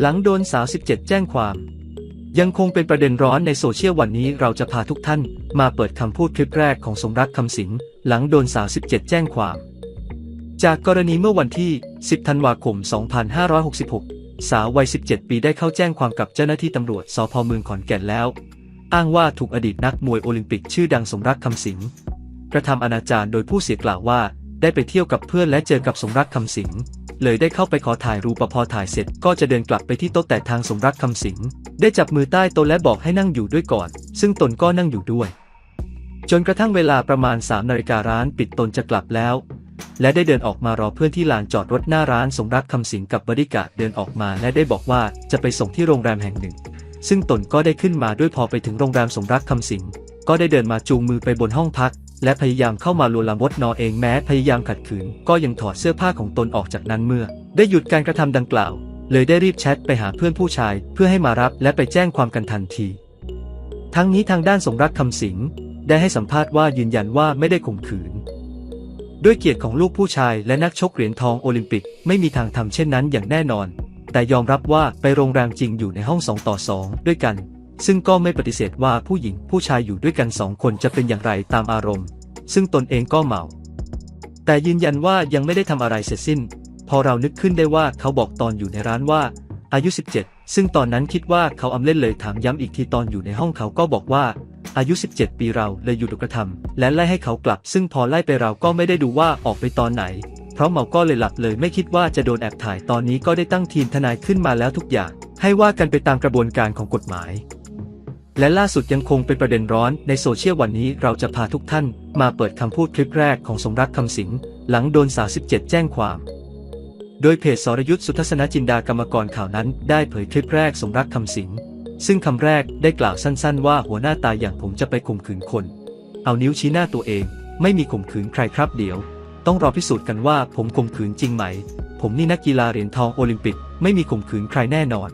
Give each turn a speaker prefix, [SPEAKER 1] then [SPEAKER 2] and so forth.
[SPEAKER 1] หลังโดนสาว 17 แจ้งความ ยังคงเป็นประเด็นร้อนในโซเชียลวันนี้เราจะพาทุกท่าน มาเปิดคำพูดคลิปแรกของสมรักคำสิงหลังโดนสาว 17 แจ้งความ จากกรณีเมื่อวันที่ 10 ธันวาคม 2566 สาววัย 17 ปีได้เข้าแจ้งความกับเจ้าหน้าที่ตำรวจสพเมืองขอนแก่นแล้ว อ้างว่าถูกอดีตนักมวยโอลิมปิกชื่อดังสมรักคำสิงกระทำอนาจารโดยผู้เสียกล่าวว่า ได้ไปเที่ยวกับเพื่อนและเจอกับสมรักคำสิง เลยได้เข้าไปขอถ่ายรูปพอถ่ายเสร็จก็จะเดินกลับไปที่โต๊ะแต่ทางสมรักคำสิง ได้จับมือใต้โต๊ะและบอกให้นั่งอยู่ด้วยก่อน ซึ่งตนก็นั่งอยู่ด้วย จนกระทั่งเวลาประมาณ3นาฬิการ้านปิดตนจะกลับแล้ว และได้เดินออกมารอเพื่อนที่ลานจอดรถหน้าร้านสมรักคำสิงกับบริการเดินออกมาและได้บอกว่าจะไปส่งที่โรงแรมแห่งหนึ่ง ซึ่งตนก็ได้ขึ้นมาด้วยพอไปถึงโรงแรมสมรักคำสิงก็ได้เดินมาจูงมือไปบนห้องพัก และพยายามเข้ามาลวนลามวดนอเองแม้พยายามขัดขืน ก็ยังถอดเสื้อผ้าของตนออกจากนั้นเมื่อ ได้หยุดการกระทำดังกล่าว เลยได้รีบแชทไปหาเพื่อนผู้ชาย เพื่อให้มารับและไปแจ้งความกันทันที ทั้งนี้ทางด้านสมรักคำสิงได้ให้สัมภาษณ์ว่ายืนยันว่าไม่ได้ข่มขืน ด้วยเกียรติของลูกผู้ชายและนักชกเหรียญทองโอลิมปิกไม่มีทางทำเช่นนั้นอย่างแน่นอน แต่ยอมรับว่าไปโรงแรมจริงอยู่ในห้อง2ต่อ2ด้วยกัน ซึ่งก็ไม่ปฏิเสธว่าผู้หญิงผู้ชายอยู่ด้วยกันสองคนจะเป็นอย่างไรตามอารมณ์ ซึ่งตนเองก็เมา แต่ยืนยันว่ายังไม่ได้ทำอะไรเสร็จสิ้น พอเรานึกขึ้นได้ว่าเขาบอกตอนอยู่ในร้านว่า อายุ 17 ซึ่งตอนนั้นคิดว่าเขาอำเล่นเลยถามย้ำอีกทีตอนอยู่ในห้องเขาก็บอกว่า อายุ 17 ปีเราเลยอยู่ถูกกระทำและไล่ให้เขากลับ ซึ่งพอไล่ไปเราก็ไม่ได้ดูว่าออกไปตอนไหน เพราะเมาก็เลยหลับเลยไม่คิดว่าจะโดนแอบถ่ายตอนนี้ก็ได้ตั้งทีมทนายขึ้นมาแล้วทุกอย่าง ให้ว่ากันไปตามกระบวนการของกฎหมาย และล่าสุดยังคงเป็นประเด็นร้อนในโซเชียลวันนี้เราจะพาทุกท่าน มาเปิดคำพูดคลิปแรกของสมรักคำสิงหลังโดนสาว17 แจ้งความ โดยเพจสรยุทธสุทัศนจินดากรรมกรข่าวนั้นได้เผยคลิปแรกสมรักคำสิงซึ่งคำแรกได้กล่าวสั้นๆ ว่าหัวหน้าตายอย่างผมจะไปข่มขืนคน เอานิ้วชี้หน้าตัวเอง ไม่มีข่มขืนใครครับเดี๋ยว ต้องรอพิสูจน์กันว่าผมข่มขืนจริงไหม ผมนี่นักกีฬาเหรียญทองโอลิมปิก ไม่มีข่มขืนใครแน่นอน